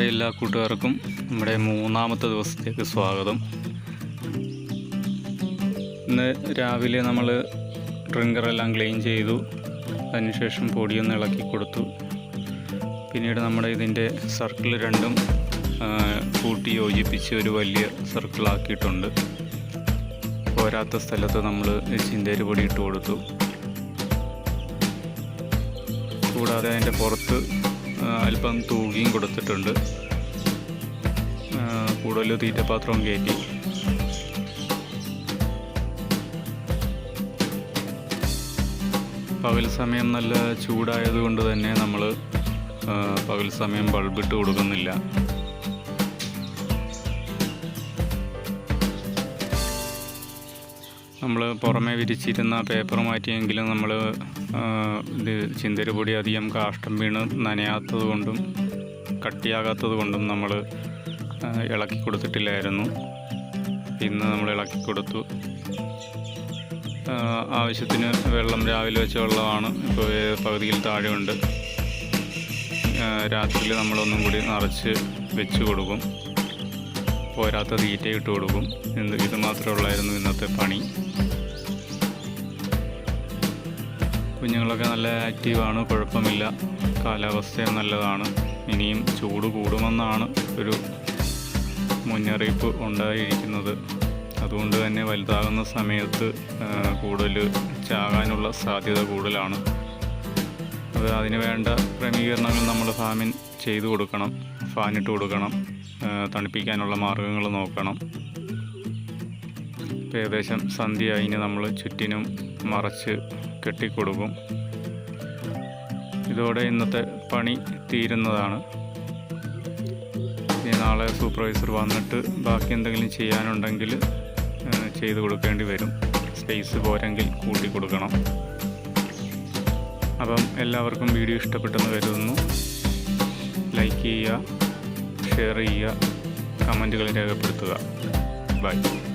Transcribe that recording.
എല്ലാ കൂട്ടുകാർക്കും നമ്മുടെ മൂന്നാമത്തെ ദിവസത്തേക്ക് സ്വാഗതം. ഇന്ന് രാവിലെ നമ്മൾ ഡ്രിങ്കറെല്ലാം ക്ലീൻ ചെയ്തു. അതിനുശേഷം പൊടിയൊന്ന് ഇളക്കി കൊടുത്തു. പിന്നീട് നമ്മുടെ ഇതിന്റെ സർക്കിൾ രണ്ടും കൂട്ടി യോജിപ്പിച്ച് ഒരു വലിയ സർക്കിളാക്കിയിട്ടുണ്ട് പോരാത്ത സ്ഥലത്ത് നമ്മൾ ചിന്തേരി പൊടി ഇട്ട് കൊടുത്തു. കൂടാതെ അതിന്റെ പുറത്ത് അല്പം തൂകിയും കൊടുത്തിട്ടുണ്ട്. കൂടുതൽ തീറ്റപാത്രവും കയറ്റി. പകൽ സമയം നല്ല ചൂടായതുകൊണ്ട് തന്നെ നമ്മൾ പകൽ സമയം ബൾബിട്ട് കൊടുക്കുന്നില്ല. നമ്മൾ പുറമേ വിരിച്ചിരുന്ന പേപ്പർ മാറ്റിയെങ്കിലും നമ്മൾ ഇത് ചിന്തരി പൊടി അധികം കാഷ്ടം വീണ് നനയാത്തത് കൊണ്ടും കട്ടിയാകാത്തത് കൊണ്ടും നമ്മൾ ഇളക്കി കൊടുത്തിട്ടില്ലായിരുന്നു. ഇന്ന് നമ്മൾ ഇളക്കി കൊടുത്തു. ആവശ്യത്തിന് വെള്ളം രാവിലെ വെച്ച വെള്ളമാണ്. ഇപ്പോൾ പകുതിയിൽ താഴെയുണ്ട്. രാത്രിയിൽ നമ്മളൊന്നും കൂടി നിറച്ച് വെച്ച് കൊടുക്കും. പോരാത്ത തീറ്റ ഇട്ട് കൊടുക്കും ഇത് മാത്രമേ ഉള്ളായിരുന്നു ഇന്നത്തെ പണി. കുഞ്ഞുങ്ങളൊക്കെ നല്ല ആക്റ്റീവാണ് കുഴപ്പമില്ല. കാലാവസ്ഥയും നല്ലതാണ്. ഇനിയും ചൂട് കൂടുമെന്നാണ് ഒരു മുന്നറിയിപ്പ് ഉണ്ടായിരിക്കുന്നത്. അതുകൊണ്ട് തന്നെ വലുതാകുന്ന സമയത്ത് കൂടുതൽ ചാകാനുള്ള സാധ്യത കൂടുതലാണ്. അത് അതിന് വേണ്ട ക്രമീകരണങ്ങൾ നമ്മൾ ഫാമിൻ ചെയ്തു കൊടുക്കണം. ഫാനിട്ട് കൊടുക്കണം. തണുപ്പിക്കാനുള്ള മാർഗങ്ങൾ നോക്കണം. ഇപ്പം ഏകദേശം സന്ധ്യ അതിന് നമ്മൾ ചുറ്റിനും മറച്ച് കെട്ടിക്കൊടുക്കും. ഇതോടെ ഇന്നത്തെ പണി തീരുന്നതാണ്. ഇനി നാളെ സൂപ്പർവൈസർ വന്നിട്ട് ബാക്കി എന്തെങ്കിലും ചെയ്യാനുണ്ടെങ്കിൽ ചെയ്തു കൊടുക്കേണ്ടി വരും. സ്പേസ് പോരെങ്കിൽ കൂട്ടി കൊടുക്കണം. അപ്പം എല്ലാവർക്കും വീഡിയോ ഇഷ്ടപ്പെട്ടെന്ന് കരുതുന്നു. ലൈക്ക് ചെയ്യുക. ഷെയർ ചെയ്യുക കമന്റുകൾ രേഖപ്പെടുത്തുക. ബൈ.